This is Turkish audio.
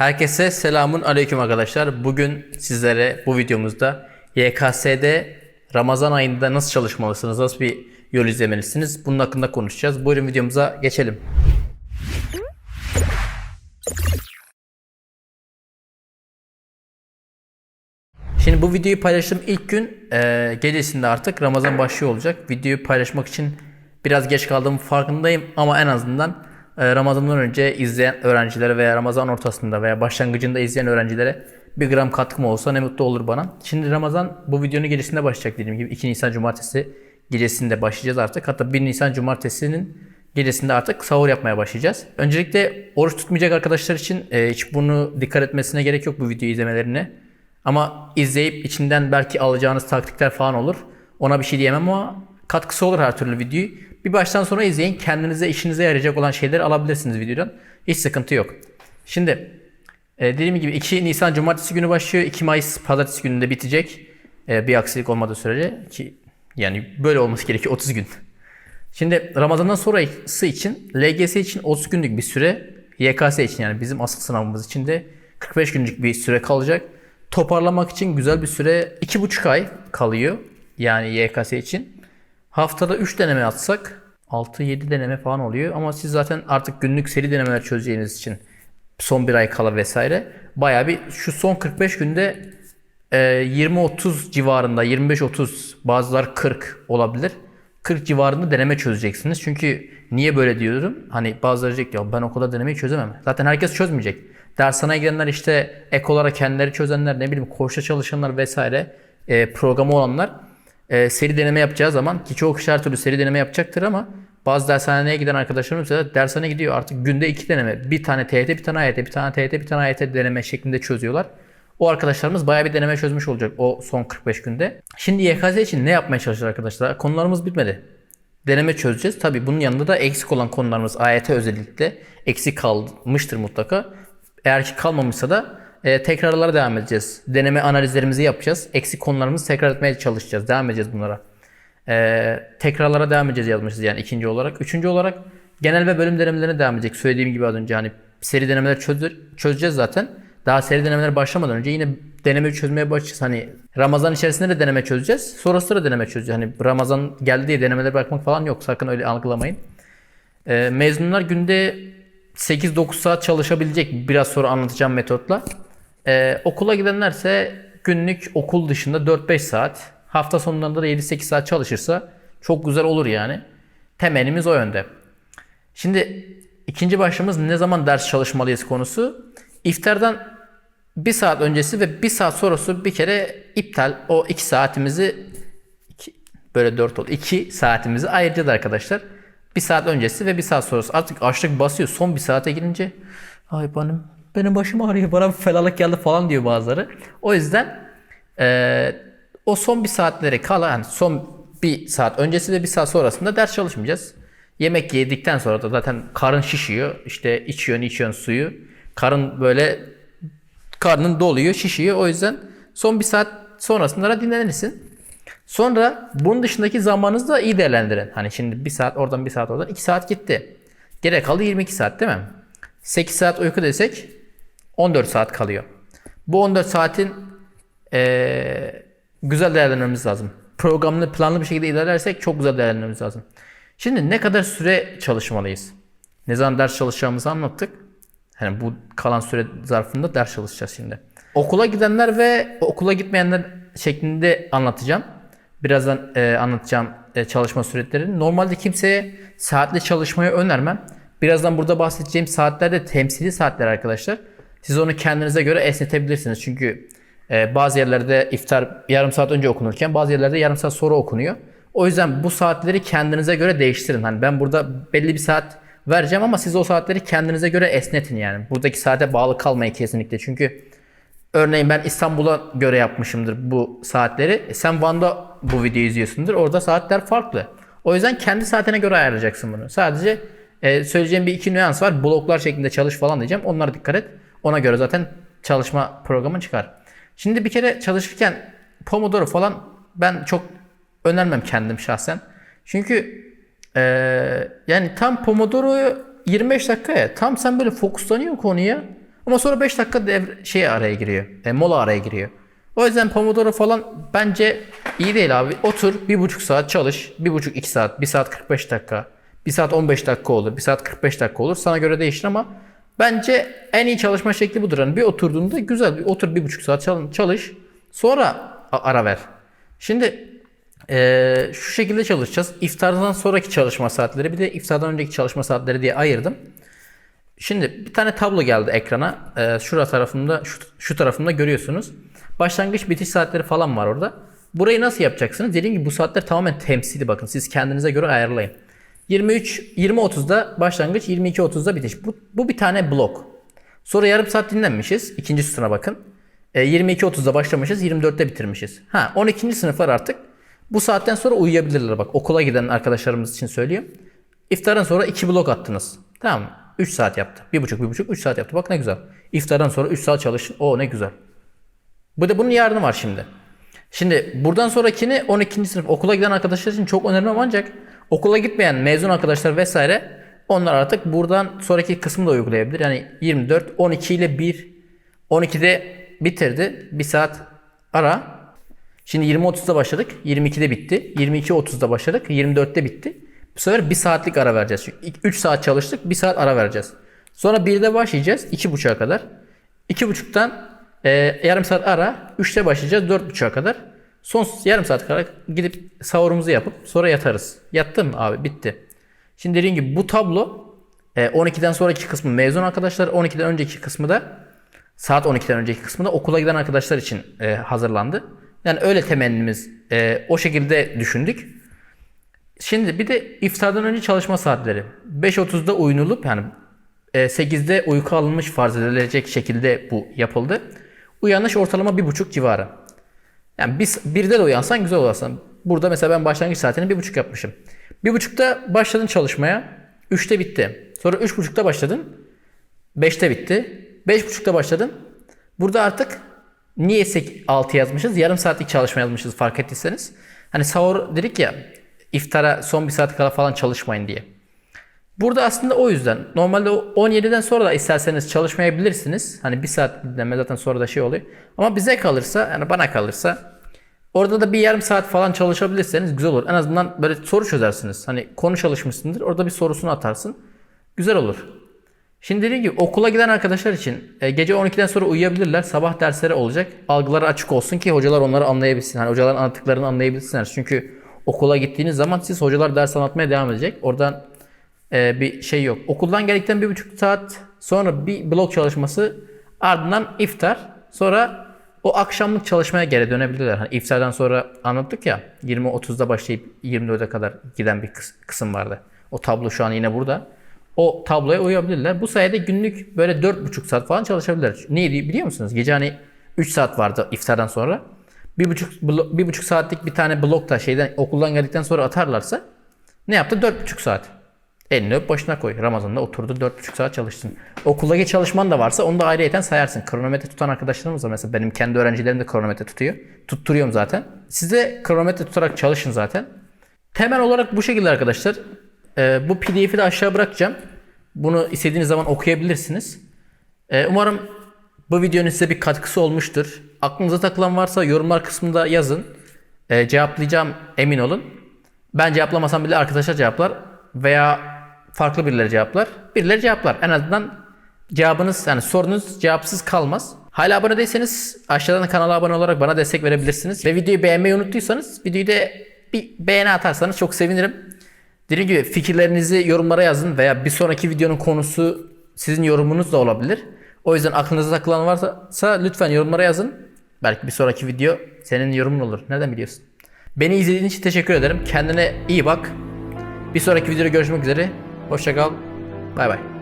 Herkese selamun aleyküm arkadaşlar. Bugün sizlere bu videomuzda YKS'de Ramazan ayında nasıl çalışmalısınız, nasıl bir yol izlemelisiniz bunun hakkında konuşacağız. Buyurun videomuza geçelim. Şimdi bu videoyu paylaştığım ilk gün e, gecesinde artık Ramazan başlıyor olacak. Videoyu paylaşmak için biraz geç kaldığım farkındayım ama en azından Ramazan'dan önce izleyen öğrencilere veya Ramazan ortasında veya başlangıcında izleyen öğrencilere bir gram katkım olsa ne mutlu olur bana. Şimdi Ramazan bu videonun gecesinde başlayacak dediğim gibi 2 Nisan Cumartesi gecesinde başlayacağız artık. Hatta 1 Nisan Cumartesi'nin gecesinde artık sahur yapmaya başlayacağız. Öncelikle oruç tutmayacak arkadaşlar için e, hiç bunu dikkat etmesine gerek yok bu videoyu izlemelerine. Ama izleyip içinden belki alacağınız taktikler falan olur. Ona bir şey diyemem ama katkısı olur her türlü videoyu. Bir baştan sona izleyin. Kendinize işinize yarayacak olan şeyleri alabilirsiniz videodan. Hiç sıkıntı yok. Şimdi e, dediğim gibi 2 Nisan Cumartesi günü başlıyor. 2 Mayıs Pazartesi gününde bitecek. E, bir aksilik olmadığı sürece ki yani böyle olması gerekiyor 30 gün. Şimdi Ramazan'dan sonrası için LGS için 30 günlük bir süre, YKS için yani bizim asıl sınavımız için de 45 günlük bir süre kalacak. Toparlamak için güzel bir süre 2,5 ay kalıyor. Yani YKS için. Haftada 3 deneme atsak 6-7 deneme falan oluyor. Ama siz zaten artık günlük seri denemeler çözeceğiniz için son bir ay kala vesaire. Bayağı bir şu son 45 günde e, 20-30 civarında 25-30 bazılar 40 olabilir. 40 civarında deneme çözeceksiniz. Çünkü niye böyle diyorum? Hani bazıları diyecek ya ben o kadar denemeyi çözemem. Zaten herkes çözmeyecek. Dershaneye gidenler işte ek olarak kendileri çözenler ne bileyim koğuşta çalışanlar vesaire e, programı olanlar e, seri deneme yapacağı zaman ki çoğu kişi her türlü seri deneme yapacaktır ama bazı dershaneye giden arkadaşlarım mesela dershaneye gidiyor artık günde iki deneme. Bir tane TYT, bir tane AYT, bir tane TYT, bir tane AYT deneme şeklinde çözüyorlar. O arkadaşlarımız bayağı bir deneme çözmüş olacak o son 45 günde. Şimdi YKS için ne yapmaya çalışacağız arkadaşlar? Konularımız bitmedi. Deneme çözeceğiz. Tabii bunun yanında da eksik olan konularımız AYT özellikle eksik kalmıştır mutlaka. Eğer ki kalmamışsa da e, tekrarlara devam edeceğiz. Deneme analizlerimizi yapacağız. Eksik konularımızı tekrar etmeye çalışacağız. Devam edeceğiz bunlara. E, tekrarlara devam edeceğiz yazmışız yani ikinci olarak. Üçüncü olarak genel ve bölüm denemelerine devam edecek. Söylediğim gibi az önce hani seri denemeler çöz- çözeceğiz zaten. Daha seri denemeler başlamadan önce yine deneme çözmeye başlayacağız. Hani Ramazan içerisinde de deneme çözeceğiz. Sonrasında da deneme çözeceğiz. Hani Ramazan geldi diye denemelere bırakmak falan yok. Sakın öyle algılamayın. E, mezunlar günde 8-9 saat çalışabilecek biraz sonra anlatacağım metotla. Ee, okula gidenlerse günlük okul dışında 4-5 saat, hafta sonlarında da 7-8 saat çalışırsa çok güzel olur yani. Temelimiz o yönde. Şimdi ikinci başlığımız ne zaman ders çalışmalıyız konusu. İftardan bir saat öncesi ve bir saat sonrası bir kere iptal. O iki saatimizi böyle dört oldu. iki saatimizi ayıracağız arkadaşlar. Bir saat öncesi ve bir saat sonrası. Artık açlık basıyor. Son bir saate girince ay benim benim başım ağrıyor. Bana bir geldi falan diyor bazıları. O yüzden eee, o son bir saatleri kala yani son bir saat öncesi ve bir saat sonrasında ders çalışmayacağız. Yemek yedikten sonra da zaten karın şişiyor. İşte içiyorsun içiyorsun suyu. Karın böyle karnın doluyor şişiyor. O yüzden son bir saat sonrasında da dinlenirsin. Sonra bunun dışındaki zamanınızı da iyi değerlendirin. Hani şimdi bir saat oradan bir saat oradan 2 saat gitti. Gerek kaldı 22 saat değil mi? 8 saat uyku desek 14 saat kalıyor. Bu 14 saatin eee, güzel değerlendirmemiz lazım. Programlı planlı bir şekilde ilerlersek çok güzel değerlendirmemiz lazım. Şimdi ne kadar süre çalışmalıyız? Ne zaman ders çalışacağımızı anlattık. Yani bu kalan süre zarfında ders çalışacağız şimdi. Okula gidenler ve okula gitmeyenler şeklinde anlatacağım. Birazdan e, anlatacağım e, çalışma süreçlerini. Normalde kimseye saatli çalışmayı önermem. Birazdan burada bahsedeceğim saatler de temsili saatler arkadaşlar. Siz onu kendinize göre esnetebilirsiniz. Çünkü e, bazı yerlerde iftar yarım saat önce okunurken bazı yerlerde yarım saat sonra okunuyor. O yüzden bu saatleri kendinize göre değiştirin. Hani ben burada belli bir saat vereceğim ama siz o saatleri kendinize göre esnetin yani. Buradaki saate bağlı kalmayın kesinlikle. Çünkü örneğin ben İstanbul'a göre yapmışımdır bu saatleri. E, Sen Van'da bu videoyu izliyorsundur. Orada saatler farklı. O yüzden kendi saatine göre ayarlayacaksın bunu. Sadece e, söyleyeceğim bir iki nüans var. Bloklar şeklinde çalış falan diyeceğim. Onlara dikkat et. Ona göre zaten çalışma programın çıkar. Şimdi bir kere çalışırken Pomodoro falan ben çok önermem kendim şahsen. Çünkü e, yani tam Pomodoro'yu 25 dakikaya tam sen böyle fokuslanıyorsun konuya Ama sonra 5 dakika devre, şey araya giriyor. E, mola araya giriyor. O yüzden Pomodoro falan bence iyi değil abi. Otur bir buçuk saat çalış. Bir buçuk iki saat. Bir saat 45 dakika. Bir saat 15 dakika olur. Bir saat 45 dakika olur. Sana göre değişir ama bence en iyi çalışma şekli budur. Yani bir oturduğunda güzel bir otur bir buçuk saat çal- çalış. Sonra ara ver. Şimdi eee, şu şekilde çalışacağız. İftardan sonraki çalışma saatleri bir de iftardan önceki çalışma saatleri diye ayırdım. Şimdi bir tane tablo geldi ekrana. Ee, şura tarafında, şu, şu tarafında görüyorsunuz. Başlangıç bitiş saatleri falan var orada. Burayı nasıl yapacaksınız? Dediğim gibi bu saatler tamamen temsili bakın. Siz kendinize göre ayarlayın. 23 20.30'da başlangıç, 22.30'da bitiş. Bu, bu bir tane blok. Sonra yarım saat dinlenmişiz. İkinci sütuna bakın. E, 22.30'da başlamışız, 24'te bitirmişiz. Ha 12. sınıflar artık bu saatten sonra uyuyabilirler bak. Okula giden arkadaşlarımız için söylüyorum. İftardan sonra 2 blok attınız. Tamam mı? 3 saat yaptı. 1,5 1,5 3 saat yaptı. Bak ne güzel. İftardan sonra 3 saat çalışın. O ne güzel. Bu da bunun yarını var şimdi. Şimdi buradan sonrakini 12. sınıf okula giden arkadaşlar için çok önemli ancak okula gitmeyen mezun arkadaşlar vesaire onlar artık buradan sonraki kısmı da uygulayabilir. Yani 24, 12 ile 1, 12'de bitirdi. Bir saat ara. Şimdi 20.30'da başladık. 22'de bitti. 22.30'da başladık. 24'te bitti. Bu sefer bir saatlik ara vereceğiz. Çünkü 3 saat çalıştık. bir saat ara vereceğiz. Sonra 1'de başlayacağız. 2.30'a kadar. 2.30'dan e, yarım saat ara. 3'te başlayacağız. 4.30'a kadar. Son yarım saat kadar gidip sahurumuzu yapıp sonra yatarız. Yattın mı abi? Bitti. Şimdi dediğim gibi bu tablo e, 12'den sonraki kısmı mezun arkadaşlar. 12'den önceki kısmı da saat 12'den önceki kısmı da okula giden arkadaşlar için e, hazırlandı. Yani öyle temennimiz e, o şekilde düşündük. Şimdi bir de iftardan önce çalışma saatleri. 5.30'da uyunulup yani e, 8'de uyku alınmış farz edilecek şekilde bu yapıldı. Uyanış ortalama 1.5 civarı. Yani biz birde de uyansan güzel olasın. Burada mesela ben başlangıç saatini 1.5 yapmışım. 1.5'da başladın çalışmaya. 3'te bitti. Sonra 3.30'da başladın. 5'te bitti. 5.30'da başladın. Burada artık niye 6 yazmışız? Yarım saatlik çalışma yazmışız fark ettiyseniz. Hani sahur dedik ya iftara son bir saat kala falan çalışmayın diye. Burada aslında o yüzden. Normalde o 17'den sonra da isterseniz çalışmayabilirsiniz. Hani bir saat dinlenme zaten sonra da şey oluyor. Ama bize kalırsa yani bana kalırsa orada da bir yarım saat falan çalışabilirseniz güzel olur. En azından böyle soru çözersiniz. Hani konu çalışmışsındır. Orada bir sorusunu atarsın. Güzel olur. Şimdi dediğim gibi okula giden arkadaşlar için e, gece 12'den sonra uyuyabilirler. Sabah dersleri olacak. Algıları açık olsun ki hocalar onları anlayabilsin. Hani hocaların anlattıklarını anlayabilsinler. Çünkü okula gittiğiniz zaman siz hocalar ders anlatmaya devam edecek. Oradan e, bir şey yok. Okuldan geldikten bir buçuk saat sonra bir blok çalışması ardından iftar. Sonra o akşamlık çalışmaya geri dönebilirler. Hani iftardan sonra anlattık ya 20-30'da başlayıp 24'e kadar giden bir kıs- kısım vardı. O tablo şu an yine burada. O tabloya uyabilirler. Bu sayede günlük böyle 4,5 saat falan çalışabilirler. Niye diye- biliyor musunuz? Gece hani 3 saat vardı iftardan sonra. Bir buçuk, bir buçuk saatlik bir tane blok da şeyden okuldan geldikten sonra atarlarsa ne yaptı? Dört buçuk saat. Elini öp başına koy. Ramazan'da oturdu dört buçuk saat çalışsın. Okuldaki çalışman da varsa onu da ayrıyeten sayarsın. Kronometre tutan arkadaşlarımız var. Mesela benim kendi öğrencilerim de kronometre tutuyor. Tutturuyorum zaten. Siz de kronometre tutarak çalışın zaten. Temel olarak bu şekilde arkadaşlar. Ee, bu pdf'i de aşağı bırakacağım. Bunu istediğiniz zaman okuyabilirsiniz. Ee, umarım bu videonun size bir katkısı olmuştur. Aklınıza takılan varsa yorumlar kısmında yazın. Ee, cevaplayacağım emin olun. Ben cevaplamasam bile arkadaşlar cevaplar veya farklı birileri cevaplar. Birileri cevaplar. En azından cevabınız yani sorunuz cevapsız kalmaz. Hala abone değilseniz aşağıdan kanala abone olarak bana destek verebilirsiniz. Ve videoyu beğenmeyi unuttuysanız videoyu da bir beğeni atarsanız çok sevinirim. Dediğim gibi fikirlerinizi yorumlara yazın veya bir sonraki videonun konusu sizin yorumunuz da olabilir. O yüzden aklınıza takılan varsa lütfen yorumlara yazın. Belki bir sonraki video senin yorumun olur. Nereden biliyorsun? Beni izlediğin için teşekkür ederim. Kendine iyi bak. Bir sonraki videoda görüşmek üzere. Hoşça kal. Bay bay.